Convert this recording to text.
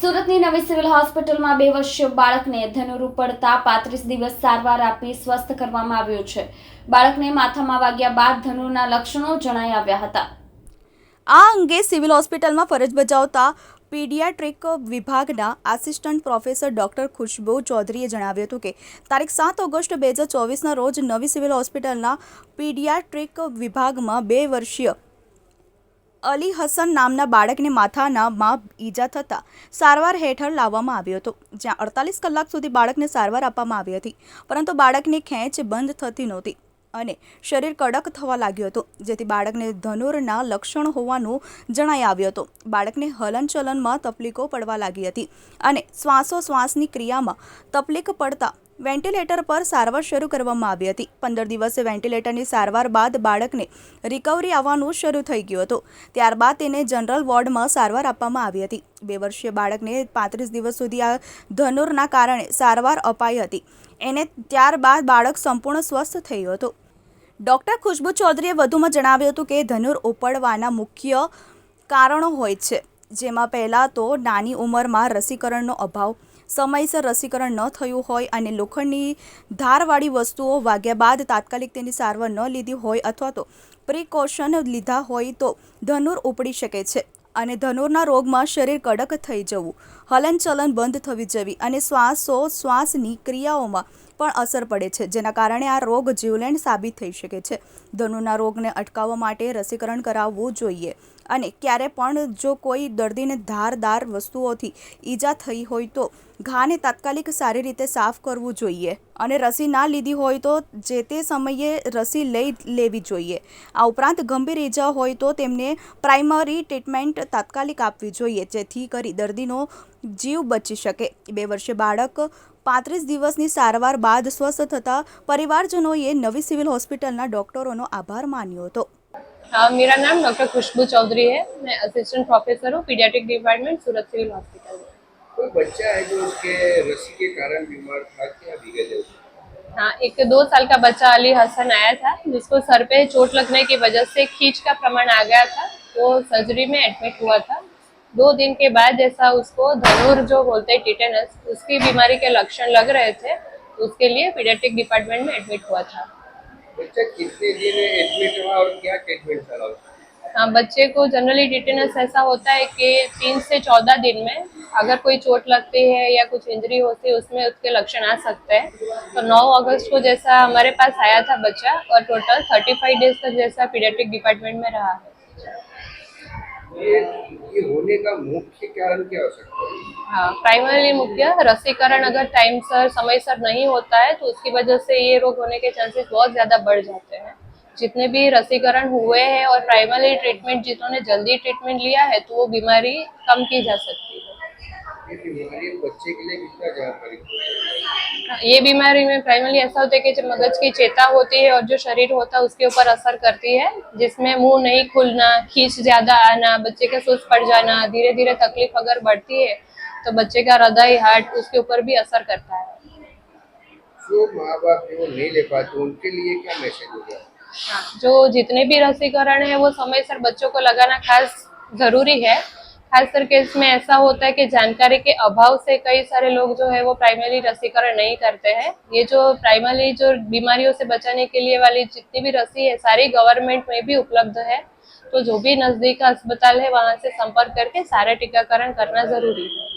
સુરતની નવી સિવિલ હોસ્પિટલમાં બે વર્ષીય બાળકને ધનુરૂ પડતા પાંત્રીસ દિવસ સારવાર આપી સ્વસ્થ કરવામાં આવ્યો છે. બાળકને માથામાં વાગ્યા બાદ ધનુના લક્ષણો જણાઈ આવ્યા હતા. આ અંગે સિવિલ હોસ્પિટલમાં ફરજ બજાવતા પીડિયાટ્રિક વિભાગના આસિસ્ટન્ટ પ્રોફેસર ડૉક્ટર ખુશ્બુ ચૌધરીએ જણાવ્યું હતું કે તારીખ સાત ઓગસ્ટ બે હજાર ચોવીસના રોજ નવી સિવિલ હોસ્પિટલના પીડિયાટ્રિક વિભાગમાં બે વર્ષીય અલી હસન નામના બાળકને માથાના માં ઈજા થતાં સારવાર હેઠળ લાવવામાં આવ્યો હતો, જ્યાં અડતાલીસ કલાક સુધી બાળકને સારવાર આપવામાં આવી હતી, પરંતુ બાળકની ખેંચ બંધ થતી નહોતી અને શરીર કડક થવા લાગ્યું હતું, જેથી બાળકને ધનુરના લક્ષણ હોવાનું જણાઈ આવ્યું હતું. બાળકને હલનચલનમાં તકલીફો પડવા લાગી હતી અને શ્વાસોશ્વાસની ક્રિયામાં તકલીફ પડતા વેન્ટિલેટર પર સારવાર શરૂ કરવામાં આવી હતી. પંદર દિવસે વેન્ટિલેટરની સારવાર બાદ બાળકને રિકવરી આવવાનું શરૂ થઈ ગયું હતું. ત્યારબાદ તેને જનરલ વોર્ડમાં સારવાર આપવામાં આવી હતી. બે વર્ષીય બાળકને પાંત્રીસ દિવસ સુધી આ ધનુરના કારણે સારવાર અપાઈ હતી. એને ત્યારબાદ બાળક સંપૂર્ણ સ્વસ્થ થયું હતું. ડૉક્ટર ખુશ્બુ ચૌધરીએ વધુમાં જણાવ્યું હતું કે ધનુર ઉપડવાના મુખ્ય કારણો હોય છે. જેમાં પહેલાં તો નાની ઉંમરમાં રસીકરણનો અભાવ, સમયસર રસીકરણ ન થયું હોય અને લોખંડની ધારવાળી વસ્તુઓ વાગ્યા બાદ તાત્કાલિક તેની સારવાર ન લીધી હોય અથવા તો પ્રિકોશન લીધા હોય તો ધનુર ઉપડી શકે છે અને ધનુરના રોગમાં શરીર કડક થઈ જવું, હલનચલન બંધ થવી જવી અને શ્વાસો શ્વાસની ક્રિયાઓમાં પણ અસર પડે છે, જેના કારણે આ રોગ જીવલેણ સાબિત થઈ શકે છે. ધનુના રોગને અટકાવવા માટે રસીકરણ કરાવવું જોઈએ. અને ક્યારે પણ જો કોઈ દર્દીને ધારદાર વસ્તુઓથી ઈજા થઈ હોય તો ઘાને તાત્કાલિક સારી રીતે સાફ કરવું જોઈએ. અને રસી ના લીધી હોય તો જે તે સમયે રસી લઈ લેવી જોઈએ. આ ઉપરાંત ગંભીર ઈજા હોય તો તેમને પ્રાઇમરી ટ્રીટમેન્ટ તાત્કાલિક આપવી જોઈએ, જેથી કરી દર્દીનો જીવ બચી શકે. બે વર્ષે બાળક પાંત્રીસ દિવસની સારવાર બાદ સ્વસ્થ થતાં પરિવારજનોએ નવી સિવિલ હોસ્પિટલના ડોક્ટરોનો આભાર માન્યો હતો हाँ मेरा नाम डॉक्टर खुशबू चौधरी है मैं असिस्टेंट प्रोफेसर हूँ pediatric department Surat civil hospital में कोई बच्चा है जो उसके रसी के कारण बीमार था क्या विगत है उसकी? हाँ एक दो साल का बच्चा अली हसन आया था जिसको सर पे चोट लगने की वजह से खींच का प्रमाण आ गया था वो सर्जरी में एडमिट हुआ था दो दिन के बाद जैसा उसको धनुर जो बोलते हैं टिटेनस उसकी बीमारी के लक्षण लग रहे थे तो उसके लिए पीडियाट्रिक डिपार्टमेंट में एडमिट हुआ था। बच्चा कितने दिन एडमिट हुआ और क्या ट्रीटमेंट चला हाँ बच्चे को जनरली टिटेनस ऐसा होता है कि तीन से चौदह दिन में अगर कोई चोट लगती है या कुछ इंजरी होती है उसमें उसके लक्षण आ सकते हैं। तो 9 अगस्त को जैसा हमारे पास आया था बच्चा और टोटल 35 डेज़ तक जैसा पीडियाट्रिक डिपार्टमेंट में रहा। है ये ये होने का मुख्य कारण क्या हो सकता है? हाँ प्राइमरी मुख्य रसीकरण अगर टाइम सर समय सर नहीं होता है तो उसकी वजह से ये रोग होने के चांसेस बहुत ज़्यादा बढ़ जाते हैं। जितने भी रसीकरण हुए हैं और प्राइमरी ट्रीटमेंट जिन्होंने जल्दी ट्रीटमेंट लिया है तो वो बीमारी कम की जा सकती है। ये बीमारी बच्चे के लिए कितना जानकारी ये बीमारी में प्राइमरी ऐसा होता है कि जब मगज की चेता होती है और जो शरीर होता है उसके ऊपर असर करती है जिसमें मुँह नहीं खुलना खींच ज़्यादा आना बच्चे का सुस्त पड़ जाना धीरे धीरे तकलीफ़ अगर बढ़ती है तो बच्चे का हृदय हार्ट उसके ऊपर भी असर करता है। जो माँ बाप वो नहीं ले पाते उनके लिए क्या मैसेज होगा? हाँ, जो जितने भी रसीकरण है वो समय सर बच्चों को लगाना खास ज़रूरी है खास करके इसमें ऐसा होता है कि जानकारी के अभाव से कई सारे लोग जो है वो प्राइमरी रसीकरण नहीं करते हैं। ये जो प्राइमरी जो बीमारियों से बचाने के लिए वाली जितनी भी रसी है, सारी गवर्नमेंट में भी उपलब्ध है। तो जो भी नज़दीक का अस्पताल है, वहाँ से संपर्क करके सारे टीकाकरण करना ज़रूरी है।